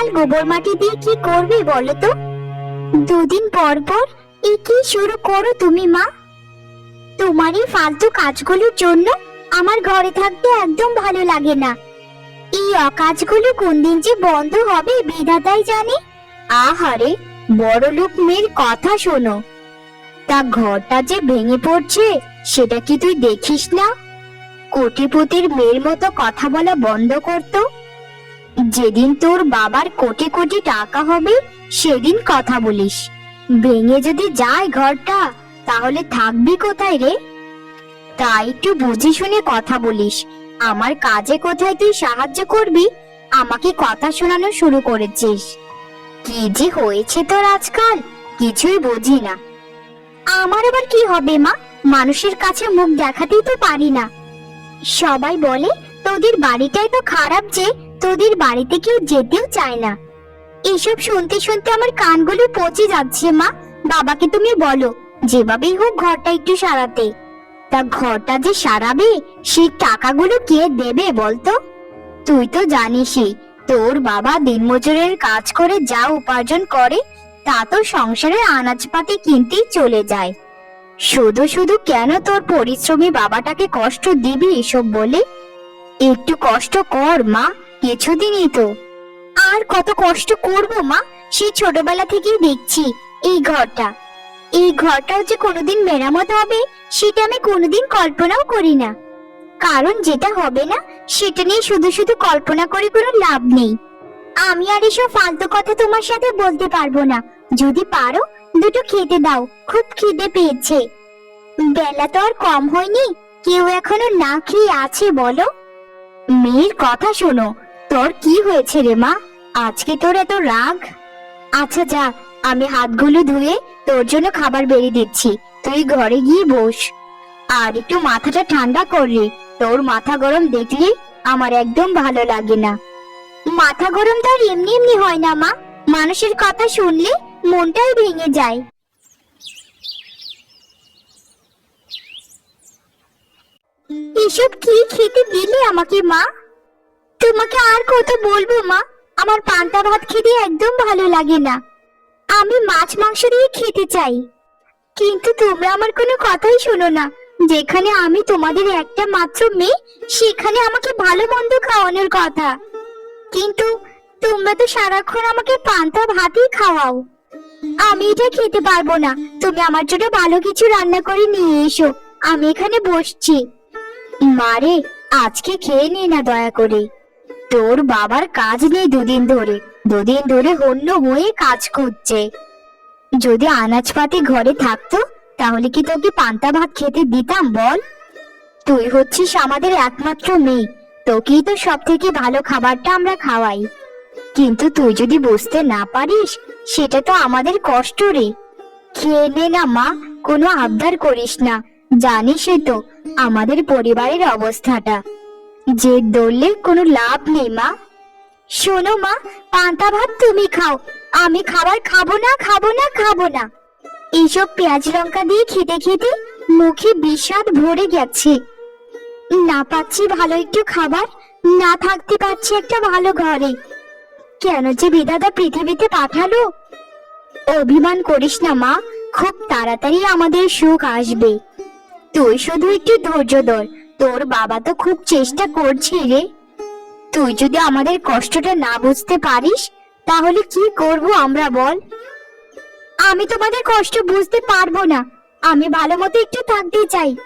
সকাল গোবর মাটি দিয়ে কি করবে বলো তো? দুদিন পর পর এ কি শুরু করো তুমি, মা? তোমার এই ফালতু কাজগুলোর জন্য আমার ঘরে থাকতে একদম ভালো লাগে না। এই অকাজগুলো কোন দিন যে বন্ধ হবে বিধাতাই জানে। আহারে বড় লোক মেয়ের কথা শোনো। তা ঘরটা যে ভেঙে পড়ছে, সেটা কি তুই দেখিস না? কোটিপতির মেয়ের মতো কথা বলা বন্ধ করতো যেদিন তোর বাবার কোটি কোটি টাকা হবে, সেদিন কথা বলিস। ভেঙে যদি যায় ঘরটা, তাহলে থাকবি কোথায় রে? তাই একটু বুঝে শুনে কথা বলিস। আমার কাজে কোথায় তুই সাহায্য করবি? আমাকে কথা শোনানো শুরু করেছিস। কি যে হয়েছে তোর আজকাল, কিছুই বুঝি না। আমার আবার কি হবে মা? মানুষের কাছে মুখ দেখাতেই তো পারি না। সবাই বলে, তোদের বাড়িটাই তো খারাপ যে তোদের বাড়িতে কেউ যেতেও চায় না। এসব শুনতে শুনতে আমার কানগুলো পচে যাচ্ছে, মা। বাবাকে তুমি বলো, যেভাবেই হোক ঘরটা একটু সারাতে। তা ঘরটা যে সারাবে, সেই টাকাগুলো কে দেবে বলতো? তুই তো জানিসই, তোর বাবা দিনমজুরের কাজ করে যা উপার্জন করে, তা তো সংসারের আনাজপাতি কিনতেই চলে যায়। শুধু শুধু কেন তোর পরিশ্রমী বাবাটাকে কষ্ট দিবি এসব বলে? একটু কষ্ট কর, মা। কিছুদিনই তো। আর কত কষ্ট করব মা সেই ছোটবেলা থেকেই দেখছি এই ঘরটা। এই ঘরটাও যে কোনোদিন মেরামত হবে, সেটা আমি কোনোদিন কল্পনাও করি না। কারণ যেটা হবে না, সেটা নিয়ে শুধু শুধু কল্পনা করে কোনো লাভ নেই। আমি আর এসব ফালতু কথা তোমার সাথে বলতে পারব না। যদি পারো, দুটো খেতে দাও, খুব খিদে পেয়েছে। বেলা তো আর কম হয়নি, কেউ এখনও না খেয়ে আছে বলো? মেয়ের কথা শোনো তোর কি হয়েছে রে মা? আজকে তোর এত রাগ? আচ্ছা যা, আমি হাতগুলো ধুয়ে তোর জন্য খাবার বেরিয়ে দিচ্ছি। তুই ঘরে গিয়ে বস। আর একটু মাথাটা ঠান্ডা করলি তোর মাথা গরম দেখলে আমার একদম ভালো লাগে না। মাথা গরম তো আর এমনি এমনি হয় না মা। মানুষের কথা শুনলে মনটাই ভেঙে যায়। এসব কি খেতে দিলে আমাকে মা? তোমাকে আর কত বলব মা? আমার পান্তা ভাত খেতে একদম ভালো লাগে না। আমি মাছ মাংস দিয়ে খেতে চাই। কিন্তু তোমরা আমার কোনো কথাই শোনো না। যেখানে আমি তোমাদের একটা মাত্র মেয়ে, সেখানে আমাকে ভালো মন্দ খাওয়ানোর কথা। কিন্তু তোমরা তো সারাক্ষণ আমাকে পান্তা ভাতই খাওয়াও। আমি এটা খেতে পারব না। তুমি আমার জন্য ভালো কিছু রান্না করে নিয়ে এসো। আমি এখানে বসছি। মারে আজকে খেয়ে নে না দয়া করে। তোর বাবার কাজ নেই দুদিন ধরে। দুদিন ধরে হন্য হয়ে কাজ করছে। যদি আনাজপাতি ঘরে থাকতো, তাহলে কি তোকে পান্তা ভাত খেতে দিতাম বল? তুই হচ্ছিস আমাদের একমাত্র মেয়ে। তোকেই তো সব থেকে ভালো খাবারটা আমরা খাওয়াই। কিন্তু তুই যদি বুঝতে না পারিস, সেটা তো আমাদের কষ্ট রে। খেয়ে নে না মা, কোনো আবদার করিস না। জানিসই তো আমাদের পরিবারের অবস্থাটা। যে দৌড়লে কোনো লাভ নেই, মা। শোনো, মা, পান্তা ভাত তুমি খাও। আমি খাবার খাব না খাব না খাব না। এইসব পেঁয়াজ লঙ্কা দিয়ে খেতে খেতে মুখে বিষাদ ভরে গেছে। না পাচ্ছি ভালো একটু খাবার, না থাকতে পারছি একটা ভালো ঘরে। কেন যে বিধাতা পৃথিবীতে পাঠালো? অভিমান করিস না, মা, খুব তাড়াতাড়ি আমাদের সুখ আসবে। তুই শুধু একটু ধৈর্য ধর তোর বাবা তো খুব চেষ্টা করছে রে। তুই যদি আমাদের কষ্টটা না বুঝতে পারিস, তাহলে কি করব আমরা বল? আমি তোমাদের কষ্ট বুঝতে পারব না। আমি ভালো মতো একটু থাকতে চাই।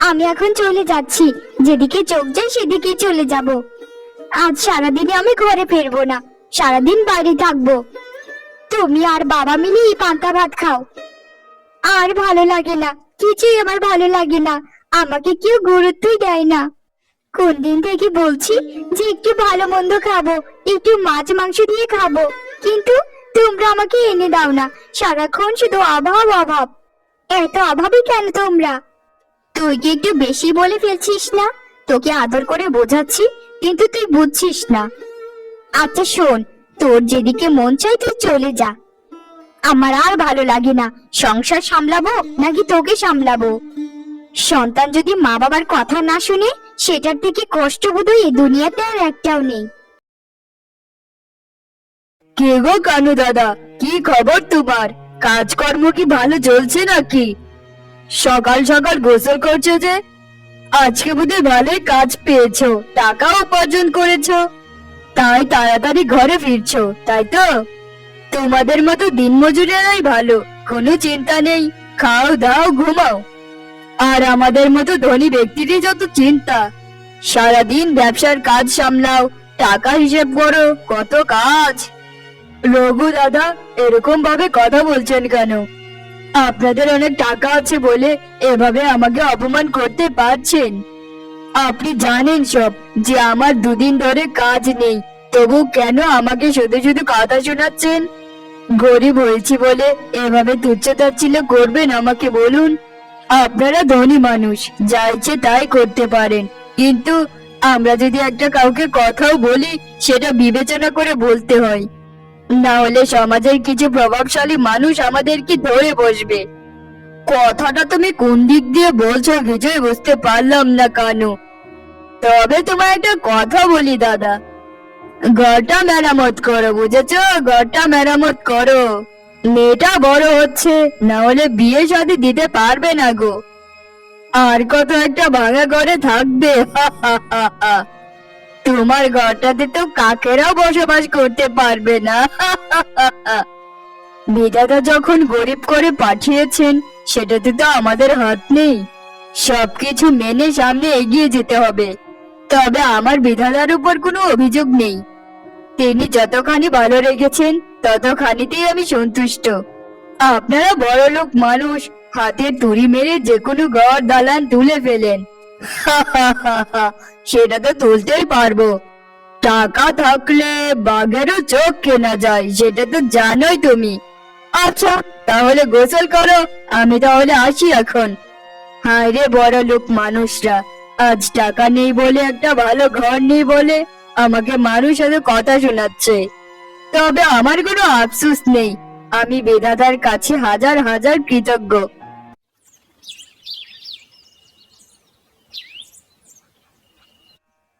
আমি এখন চলে যাচ্ছি। যেদিকে চোখ যায় সেদিকে চলে যাব। আজ সারাদিনে আমি ঘরে ফিরবো না। সারাদিন বাইরে থাকব। তুমি আর বাবা মিলে এই পান্তা ভাত খাও। আর ভালো লাগে না। কিছুই আমার ভালো লাগে না। আমাকে কেউ গুরুত্বই দেয় না। কোন দিন থেকে বলছি যে একটু ভালো মন্দ খাব, একটু মাছ মাংস দিয়ে খাব, কিন্তু তোমরা আমাকে এনে দাও না। সারাক্ষণ শুধু অভাব অভাব। এত অভাবই কেন তোমরা? তুই কি একটু বেশি বলে ফেলছিস না? তোকে আদর করে বোঝাচ্ছি, কিন্তু তুই বুঝছিস না। আচ্ছা শোন, তোর যেদিকে মন চাই তুই চলে যা। আমার আর ভালো লাগে না। সংসার সামলাবো নাকি তোকে সামলাবো? সন্তান যদি মা বাবার কথা না শুনে, সেটার থেকে কষ্ট বোধহয় এ দুনিয়াতে আর একটাও নেই। কে গো কানু দাদা? কি খবর তোমার? কাজকর্ম কি ভালো চলছে নাকি? সকাল সকাল গোসল করছ যে? আজকে বোধহয় ভালোই কাজ পেয়েছ, টাকা উপার্জন করেছ। তাই তাড়াতাড়ি ঘরে ফিরছো, তাই তো? তোমাদের মতো দিনমজুরেরাই ভালো, কোনো চিন্তা নেই। খাও, দাও, ঘুমাও। আর আমাদের মতো ধনী ব্যক্তিরই যত চিন্তা। সারাদিন ব্যবসার কাজ সামলাও, টাকা হিসেব করো, কত কাজ। রঘু দাদা, এরকম ভাবে কথা বলছেন কেন? আপনাদের অনেক টাকা আছে বলে এভাবে আমাকে অপমান করতে পারছেন। আপনি জানেন সব, যে আমার দুদিন ধরে কাজ নেই, তবু কেন আমাকে শুধু শুধু কথা শোনাচ্ছেন? গরিব হয়েছি বলে এভাবে তুচ্ছতাচ্ছিল্য করবেন আমাকে বলুন। আপনারা ধনী মানুষ, যা ইচ্ছে তাই করতে পারেন। কিন্তু আমরা যদি একটা কাউকে কথাও বলি, সেটা বিবেচনা করে বলতে হয়। না হলে সমাজের কিছু প্রভাবশালী মানুষ আমাদেরকে ধরে বসবে? কথাটা তুমি কোন দিক দিয়ে বলছো কিছুই বুঝতে পারলাম না কানু। তবে তোমার একটা কথা বলি, দাদা। ঘরটা মেরামত করো, বুঝেছ? ঘরটা মেরামত করো। মেয়েটা বড় হচ্ছে, না হলে বিয়ে শাদী দিতে পারবে না গো আর কত একটা ভাঙা ঘরে থাকবে। তোমার ঘরটাতে তো কাকেরাও বসবাস করতে পারবে না। বিধাতা যখন গরিব করে পাঠিয়েছেন, সেটাতে তো আমাদের হাত নেই সবকিছু মেনে সামনে এগিয়ে যেতে হবে তবে আমার বিধাতার উপর কোনো অভিযোগ নেই তিনি যতখানি ভালো রেখেছেন, ততখানিতেই আমি সন্তুষ্ট। আপনারা বড় লোক মানুষ, হাতে তুড়ি মেরে যে কোনো ঘর দালান তুলে ফেলেন। সেটা তো তুলতেই পারব। টাকা থাকলে বাঘেরও চোখ কেনা যায়, সেটা তো জানোই তুমি। আচ্ছা তাহলে গোসল করো, আমি তাহলে আসি এখন। হায় রে বড় লোক মানুষরা, আজ টাকা নেই বলে, একটা ভালো ঘর নেই বলে আমাকে মানুষ সাথে কথা শোনাচ্ছে। তবে আমার কোনো আফসোস নেই। আমি বেদাদার কাছে হাজার হাজার কৃতজ্ঞ।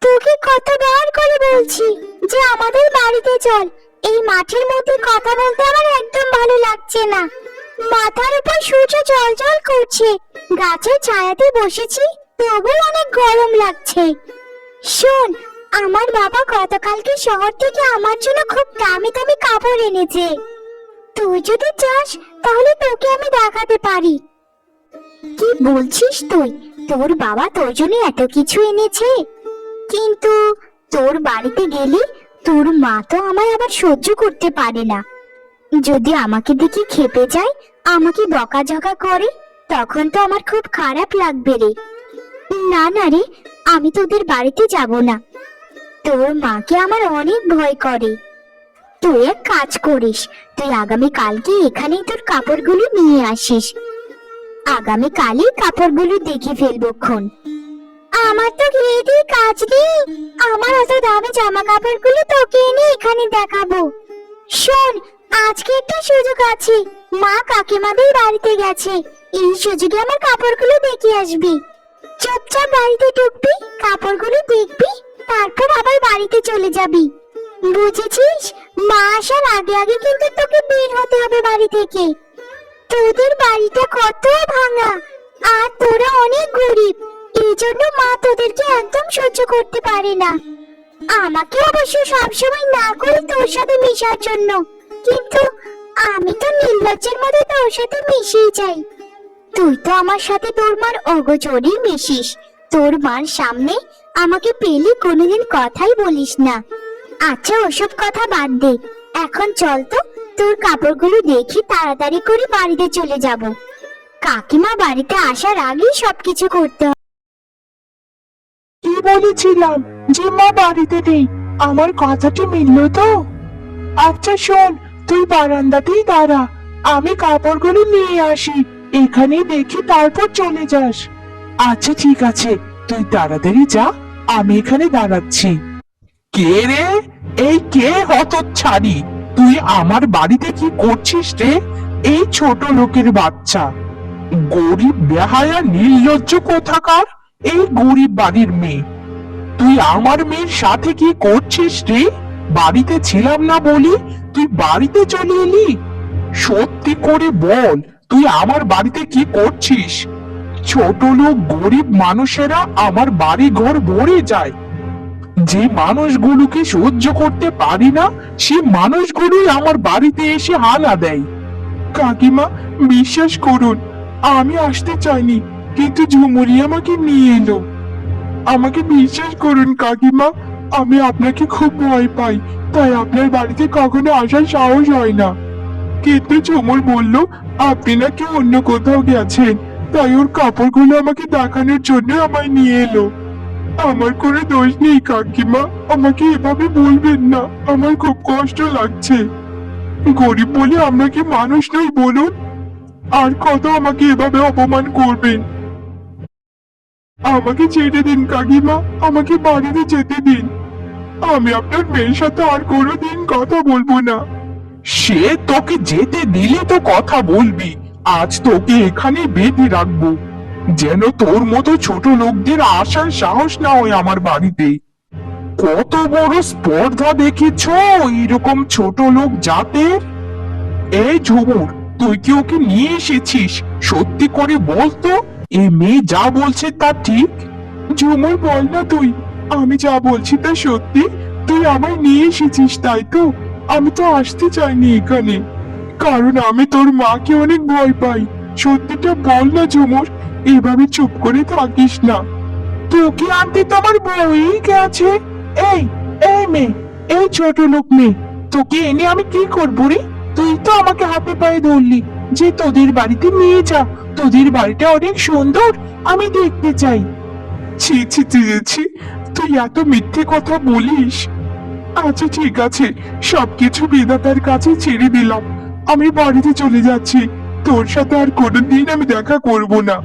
তোকে কতবার করে বলছি যে আমাদের বাড়িতে চল। এই মাঠের মধ্যে কথা বলতে আমার একদম ভালো লাগছে না। মাথার উপর সূর্য জল জল করছে। গাছের ছায়াতে বসেছি তবু অনেক গরম লাগছে। শোন আমার বাবা গতকালকে শহর থেকে আমার জন্য খুব দামি দামি কাপড় এনেছে। তুই যদি চাস, তাহলে তোকে আমি দেখাতে পারি। কি বলছিস তুই? তোর বাবা তোর জন্য এত কিছু এনেছে। কিন্তু তোর বাড়িতে গেলে তোর মা তো আমায় আবার সহ্য করতে পারে না। যদি আমাকে দেখে খেপে যায়, আমাকে বকাঝকা করে, তখন তো আমার খুব খারাপ লাগবে রে। না না রে, আমি তোদের বাড়িতে যাব না। তোর মাকে আমার অনেক ভয় করে। তুই এক কাজ করিস, তুই আগামী কালকে এখানেই তোর কাপড়গুলো নিয়ে আসিস। আগামী কালই কাপড়গুলো দেখে ফেলব খন আমার তো ঘিরে কাজ নেই, আমার অত দামি জামা কাপড়গুলো তোকে এনে এখানে দেখাবো। শোন, আজকে একটা সুযোগ আছে, মা কাকিমাদের বাড়িতে গেছে, এই সুযোগে আমার কাপড়গুলো দেখে আসবি। চুপচাপ বাড়িতে ঢুকবি, কাপড়গুলো দেখবি তারপর আবার বাড়িতে চলে যাবি। বুঝেছিস? মা আসার আগে আগে কিন্তু তোকে বের হতে হবে বাড়ি থেকে। তোদের বাড়িটা কত ভাঙা, আর তোরা অনেক গরিব। এই জন্য মা তোদেরকে একদম সহ্য করতে পারে না। আমাকে অবশ্য সবসময় না করে তোর সাথে মেশার জন্য। কিন্তু আমি তো নির্লজ্জের মতো তোর সাথে মিশেই যাই তুই তো আমার সাথে তোর মার অগোচরেই মিশিস। তোর মার সামনে আমাকে পেলে কোনোদিন কথাই বলিস না। আচ্ছা ওসব কথা বাদ দে। এখন চল তো, তোর কাপড়গুলো দেখি তাড়াতাড়ি করে বাড়িতে চলে যাব। কাকিমা বাড়িতে আসার আগেই সবকিছু করতে হবে। কি বলেছিলাম যে মা বাড়িতে নেই? আমার কথাটি মিললো তো? আচ্ছা শোন, তুই বারান্দাতেই দাঁড়া। আমি কাপড়গুলো নিয়ে আসি। এখানে দেখি তারপর চলে যাস। আচ্ছা ঠিক আছে। তুই তাড়াতাড়ি যা। আমি এখানে দাঁড়াচ্ছি। কে রে? এই কে হতচ্ছাড়ি? তুই আমার বাড়িতে কি করছিস রে? এই ছোট লোকের বাচ্চা। গরিব, বেহায়া, নির্লজ্জ কোথাকার? এই গরিব বাড়ির মেয়ে। তুই আমার মেয়ের সাথে কি করছিস রে? বাড়িতে ছিলাম না বলি, তুই বাড়িতে চলে এলি? সত্যি করে বল, তুই আমার বাড়িতে কি করছিস? ছোট লোক, গরিব মানুষেরা আমার বাড়ি ঘর ভরে যায়। যে মানুষগুলোকে সহ্য করতে পারি না, সে মানুষগুলোই আমার বাড়িতে এসে হানা দেয়। কাকিমা, বিশ্বাস করুন, আমি আসতে চাইনি, কিন্তু ঝুমুরি আমাকে নিয়ে এলো। আমাকে বিশ্বাস করুন কাকিমা, আমি আপনাকে খুব ভয় পাই, তাই আপনার বাড়িতে কখনো আসার সাহস হয় না। কিন্তু ঝুমুর বলল, আপনি নাকি অন্য কোথাও গেছেন। তাই ওর কাপড়গুলো আমাকে দেখানোর জন্য আমায় নিয়ে এলো। আমার কোনো দোষ নেই, কাকিমা। আমাকে এভাবে বলবেন না। আমার খুব কষ্ট লাগছে। গরিব বলে আমরা কি মানুষ নই বলুন? আর কত আমাকে এভাবে অপমান করবেন? আমাকে ছেড়ে দিন, কাকিমা। আমাকে বাড়িতে যেতে দিন। আমি আপনার মেয়ের সাথে আর কোনোদিন কথা বলব না। সে তোকে যেতে দিলে তো কথা বলবি। আজ তোকে এখানে বেঁধে রাখব। যেন তোর মতো ছোট লোকদের আসার সাহস না হয় আমার বাড়িতে। কত বড় স্পর্ধা দেখেছ এরকম ছোট লোক জাতের? এই ঝুমুর, তুই কি ওকে নিয়ে এসেছিস? সত্যি করে বল তো এই মেয়ে যা বলছে তা ঠিক? ঝুমুর, বল না তুই। আমি যা বলছি তা সত্যি? তুই আমায় নিয়ে এসেছিস, তাই তো? আমি তো আসতে চাইনি এখানে। কারণ আমি তোর মাকে অনেক ভয় পাই। সত্যিটা বল না ঝুমুর। এভাবে চুপ করে থাকিস না। তোকে আনতে তো আমার গেছে। এই এই মেয়ে এই ছোট লোক মেয়ে তোকে এনে আমি কি করব রে? তুই তো আমাকে হাতে পায়ে ধরলি যে তোদের বাড়িতে নিয়ে যা। তোদের বাড়িটা অনেক সুন্দর আমি দেখতে চাই। ছি ছি ছি, ছি তুই এত মিথ্যে কথা বলিস। আচ্ছা ঠিক আছে সবকিছু বিধাতার কাছে ছেড়ে দিলাম। আমি বাড়িতে চলে যাচ্ছি। তোর সাথে আর কোনোদিন আমি দেখা করব না।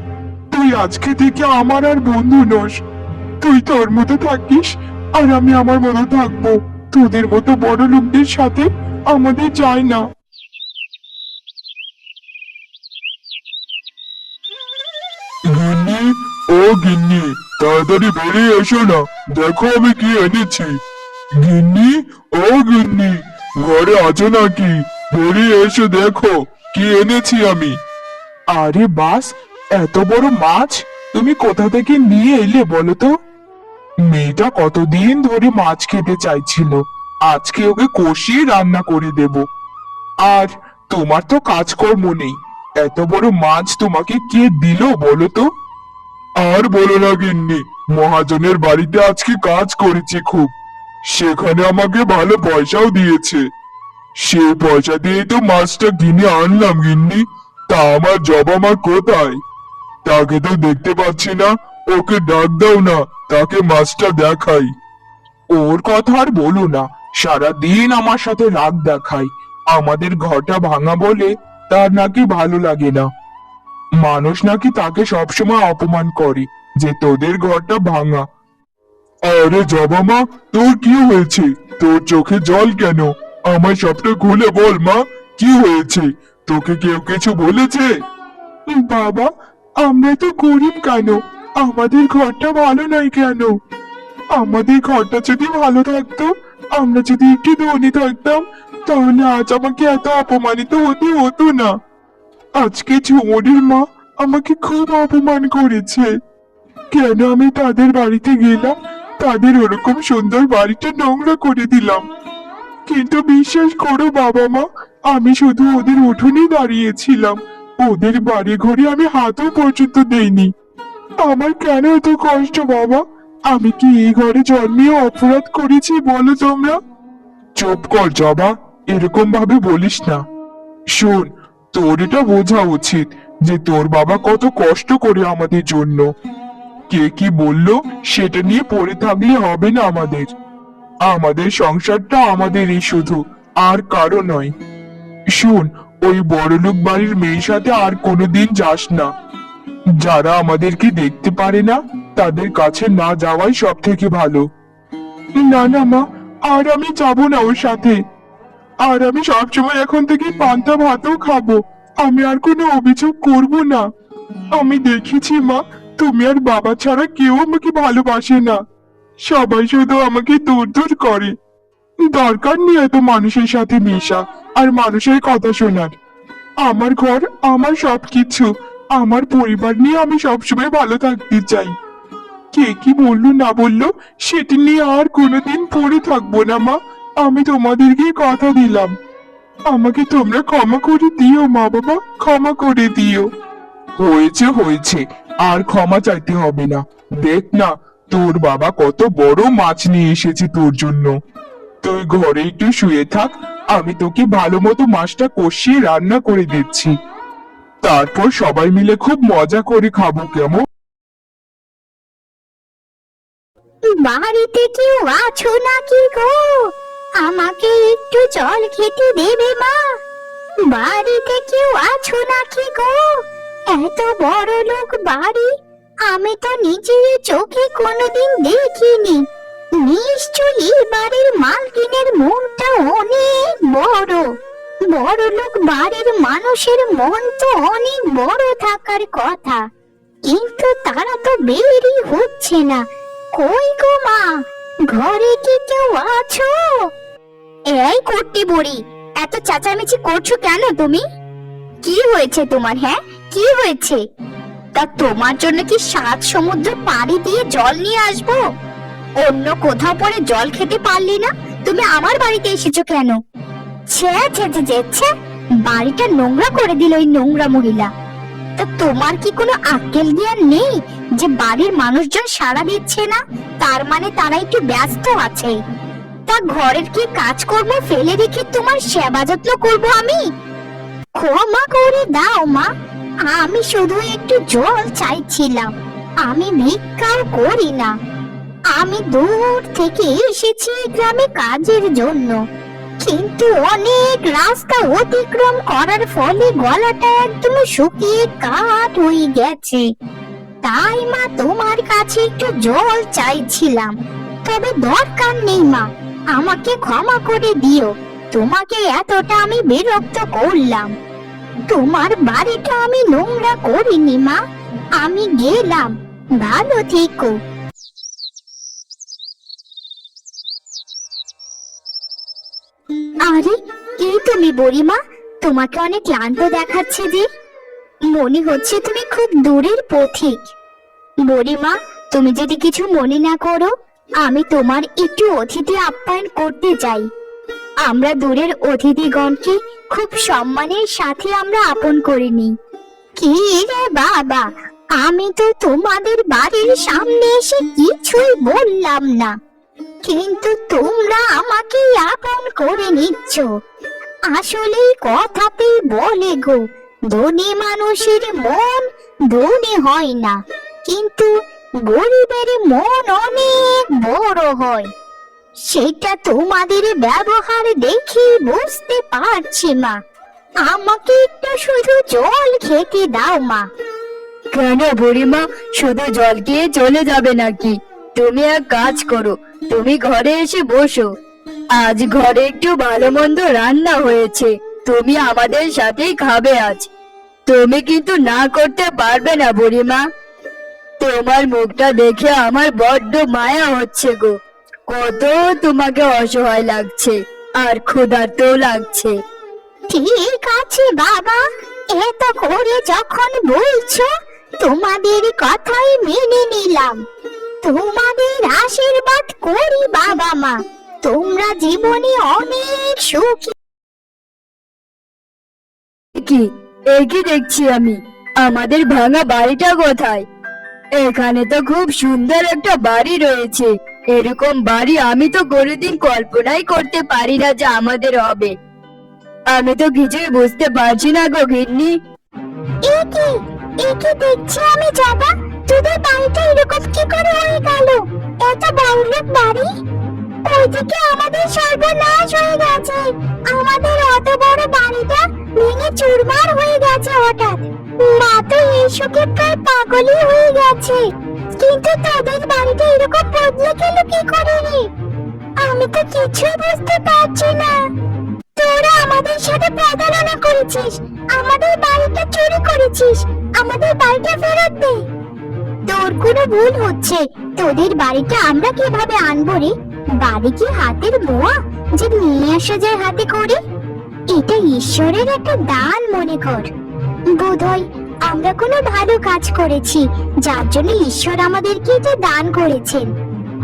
তুই আজকে থেকে আমার আর বন্ধু নস। তুই তোর মতো থাকিস আর আমি আমার মতো থাকব। তোদের মতো বড় লোকদের সাথে আমাদের যায় না। গিন্নি, ও গিন্নি, তাড়াতাড়ি বেরিয়ে এসো না। দেখো আমি কি এনেছি। গিন্নি, ও গিন্নি, ঘরে আছো নাকি? বেরিয়ে এসো দেখো, কি এনেছি আমি। আরে বাস, এত বড় মাছ? তুমি কোথা থেকে নিয়ে এলে বলো তো? মেয়েটা কতদিন ধরে মাছ খেতে চাইছিল। আজকে ওকে কষিয়ে রান্না করে দেব। আর তোমার তো কাজকর্ম নেই। এত বড় মাছ তোমাকে কে দিল বলো তো? আর বলো না গিন্নি, মহাজনের বাড়িতে আজকে কাজ করেছি খুব। সেখানে আমাকে ভালো পয়সাও দিয়েছে। সেই পয়সা দিয়ে তো মাছটা কিনে আনলাম, গিন্নি। তা আমার জবা মা কোথায়? তাকে তো দেখতে পাচ্ছি না। ওকে ডাক দাও না, তাকে মাছটা দেখাই। ওর কথা আর বলো না। সারা দিন আমার সাথে রাগ দেখায়। আমাদের ঘরটা ভাঙা বলে তার নাকি ভালো লাগে না। মানুষ নাকি তাকে সবসময় অপমান করে যে তোদের ঘরটা ভাঙা। আরে জবা মা, তোর কি হয়েছে? তোর চোখে জল কেন? আমার সবটা খুলে বল, মা। কি হয়েছে? তোকে কেউ কিছু বলেছে? বাবা, আমরা তো গরিব কেন? আমাদের ঘরটা ভালো নয় কেন? আমাদের ঘরটা যদি ভালো থাকতো, আমরা যদি একটু ধনী থাকতাম, তাহলে আজ আমাকে এত অপমানিত হতে হতো না। আজকে ঝুমুরির মা আমাকে খুব অপমান করেছে। কেন আমি তাদের বাড়িতে গেলাম? তাদের ওরকম সুন্দর বাড়িটা নোংরা করে দিলাম। কিন্তু বিশ্বাস করো বাবা মা, আমি শুধু ওদের উঠোনে দাঁড়িয়েছিলাম। ওদের বাড়ি ঘরে আমি হাতও পর্যন্ত দেইনি। আমার কেন এত কষ্ট বাবা? আমি কি এই ঘরে জন্মিয়ে অপরাধ করেছি বলো তোমরা? চুপ কর জবা, এরকম ভাবে বলিস না। শোন, তোর এটা বোঝা উচিত যে তোর বাবা কত কষ্ট করে আমাদের জন্য। কে কি বলল সেটা নিয়ে পড়ে থাকলে হবে না আমাদের। আমাদের সংসারটা আমাদেরই শুধু, আর কারও নয়। শোন, ওই বড়লোক বাড়ির মেয়ের সাথে আর কোনোদিন যাস না। যারা আমাদেরকে দেখতে পারে না, তাদের কাছে না যাওয়াই সব থেকে ভালো। না না, মা, আর আমি যাব না ওর সাথে। আর আমি সবসময় এখন থেকে পান্তা ভাতও খাব। আমি আর কোনো অভিযোগ করব না। আমি দেখেছি, মা, তুমি আর বাবা ছাড়া কেউ আমাকে ভালোবাসে না। সবাই শুধু আমাকে দূর দূর করে। দরকার নেই এত মানুষের সাথে মেশা আর মানুষের কথা শোনার। আমার ঘর, আমার সবকিছু, আমার পরিবার নিয়ে আমি সবসময় ভালো থাকতে চাই। কে কি বলল না বলল, সেটি নিয়ে আর কোনোদিন পড়ে থাকব না, মা। আমি তোমাদেরকে কথা দিলাম। আমাকে তোমরা ক্ষমা করে দিও, মা বাবা, ক্ষমা করে দিও। হয়েছে হয়েছে, আর ক্ষমা চাইতে হবে না। দেখ না তোর বাবা কত বড় মাছ নিয়ে এসেছে তোর জন্য। তুই ঘরে একটু শুয়ে থাক, আমি তোকে ভালো মতো মাছটা কষিয়ে রান্না করে দিচ্ছি। তারপর সবাই মিলে খুব মজা করে খাব, কেমন? বাড়িতে কেউ আছো নাকি গো? আমাকে একটু জল খেতে দেবে মা। বাড়িতে কেউ আছো নাকি গো? এত বড় লোক বাড়ি আমি তো নিজের চোখে কোনোদিন দেখিনি। নিশ্চয়ই বাড়ির মালকিনের মনটা অনেক বড়। বড় লোক বাড়ির মানুষের মন তো অনেক বড় থাকার কথা। কিন্তু তারা তো বেরই হচ্ছে না। কই গো মা, ঘরে কি কেউ আছো? এই কুট্টি বুড়ি, এত চেঁচামেচি করছ কেন তুমি? কি হয়েছে তোমার হ্যাঁ? কি হয়েছে? তা তোমার জন্য কি সাত সমুদ্র পাড়ি দিয়ে জল নিয়ে আসব? অন্য কোথাও পরে জল খেতে পারলি না? তুমি আমার বাড়িতে এসেছ কেন? বাড়িটা নোংরা করে দিল ওই নোংরা মহিলা। তা তোমার কি কোনো আক্কেল জ্ঞান নেই যে বাড়ির মানুষজন সাড়া দিচ্ছে না? তার মানে তারা একটু ব্যস্ত আছে। তা ঘরের কি কাজ কাজকর্ম ফেলে রেখে তোমার সেবা যত্ন করব আমি? ক্ষমা করে দাও, মা। আমি শুধু একটু জল চাইছিলাম। আমি ভিক্ষাও করি না। আমি দূর থেকে এসেছি গ্রামে কাজের জন্য। কিন্তু অনেক রাস্তা অতিক্রম করার ফলে গলাটা একদম শুকিয়ে কাঠ হয়ে গেছে। তাই মা, তোমার কাছে একটু জল চাইছিলাম। তবে দরকার নেই মা, আমাকে ক্ষমা করে দিও। তোমাকে এতটা আমি বিরক্ত করলাম। তোমার বাড়িটা আমি নোংরা করিনি, মা। আমি গেলাম। ভালো থেকো। আরে, কে তুমি বুড়িমা? তোমাকে অনেক ক্লান্ত দেখাচ্ছে যে। মনে হচ্ছে তুমি খুব দূরের পথিক। বুড়িমা, তুমি যদি কিছু মনে না করো, আমি তোমার একটু অতিথি আপ্যায়ন করতে চাই। আমরা দূরের অতিথিগণকে খুব সম্মানের সাথে আমরা আপন করিনি। কি রে বাবা? আমি তো তোমাদের বাড়ির সামনে এসে কিছুই বললাম না। কিন্তু তোমরা আমাকে আপন করে নিচ্ছ। আসলে কথাতেই বলে গো, ধনী মানুষের মন ধনী হয় না। কিন্তু গরিবের মন অনেক বড় হয়। সেটা তোমাদের ব্যবহার দেখে বুঝতে পারছি মা। আমাকে একটু শুধু জল খেতে দাও মা। কেন বুড়িমা? শুধু জল খেয়ে চলে যাবে নাকি? তুমি এক কাজ করো, তুমি ঘরে এসে বসো। আজ ঘরে একটু ভালো মন্দ রান্না হয়েছে, তুমি আমাদের সাথেই খাবে আজ। তুমি কিন্তু না করতে পারবে না বুড়িমা। তোমার মুখটা দেখে আমার বড্ড মায়া হচ্ছে গো। কত তোমাকে অসহায় লাগছে আর ক্ষুধার্তও লাগছে। ঠিক আছে বাবা। এত করে যখন বলছো তোমাদের কথাই মেনে নিলাম। তোমাদের আশীর্বাদ করি বাবা মা। তোমরা জীবনে অনেক সুখী। কি? একই দেখছি আমি? আমাদের ভাঙা বাড়িটা কোথায়? এখানে তো খুব সুন্দর একটা বাড়ি রয়েছে। এরকম বাড়ি আমি তো কোনোদিন কল্পনাই করতে পারি না যে আমাদের হবে। আমি তো কিছুই বুঝতে পারছি না গো গিন্নি। একে একে দেখছি আমি যাবা? তোদের বাড়িটা এরকম কি করে হয়ে গেল? এত বাড়ি? ওইদিকে আমাদের সর্বনাশ হয়ে গেছে। আমাদের অত বড় বাড়িটা ভেঙে চুরমার হয়ে গেছে হঠাৎ। মা তো এই প্রায় পাগলই হয়ে গেছে। কিন্তু তোদের বাড়িটা এরকম বদলে গেল কি করে রে আমি তো কিছু বুঝতে পারছি না। তোরা আমাদের সাথে প্রতারণা করেছিস, আমাদের বাড়িটা চুরি করেছিস, আমাদের বাড়িটা ফেরত দে। তোর কোনো ভুল হচ্ছে। তোদের বাড়িটা আমরা কীভাবে আনব রে? বাড়ি কি হাতের মোয়া যে নিয়ে আসা যায় হাতে করে? এটা ঈশ্বরের একটা দান মনে কর। বোধহয় আমরা কোনো ভালো কাজ করেছি, যার জন্য ঈশ্বর আমাদেরকে এটা দান করেছেন।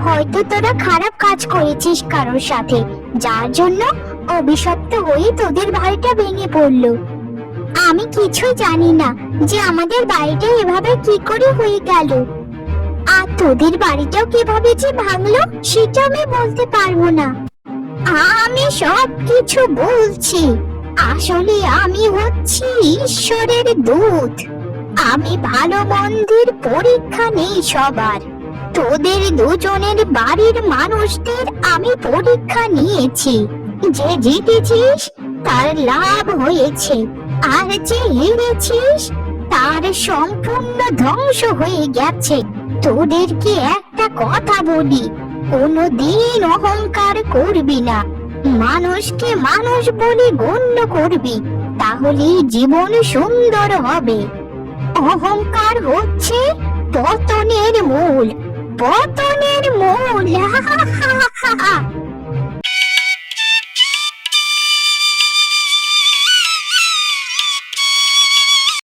হয়তো তোরা খারাপ কাজ করেছিস কারোর সাথে, যার জন্য অভিশপ্ত হয়ে তোদের বাড়িটা ভেঙে পড়ল। আমি কিছুই জানি না যে আমাদের বাড়িটা এভাবে কি করে হয়ে গেল। আর তোদের বাড়িটাও কীভাবে যে ভাঙলো, সেটা আমি বলতে পারব না। আমি সব কিছু বলছি। আসলে আমি হচ্ছি ঈশ্বরের দূত। আমি ভালো মন্দির পরীক্ষা নেই সবার। তোদের দুজনের বাড়ির মানুষদের আমি পরীক্ষা নিয়েছি। যে জিতেছিস, তার লাভ হয়েছে। আর যে হেরেছিস, তার সম্পূর্ণ ধ্বংস হয়ে গেছে। তোদেরকে একটা কথা বলি? কোনোদিন অহংকার করবি না। মানুষকে মানুষ বলে গণ্য করবি। তাহলে জীবন সুন্দর হবে। অহংকার হচ্ছে পতনের মূল পতনের মূল।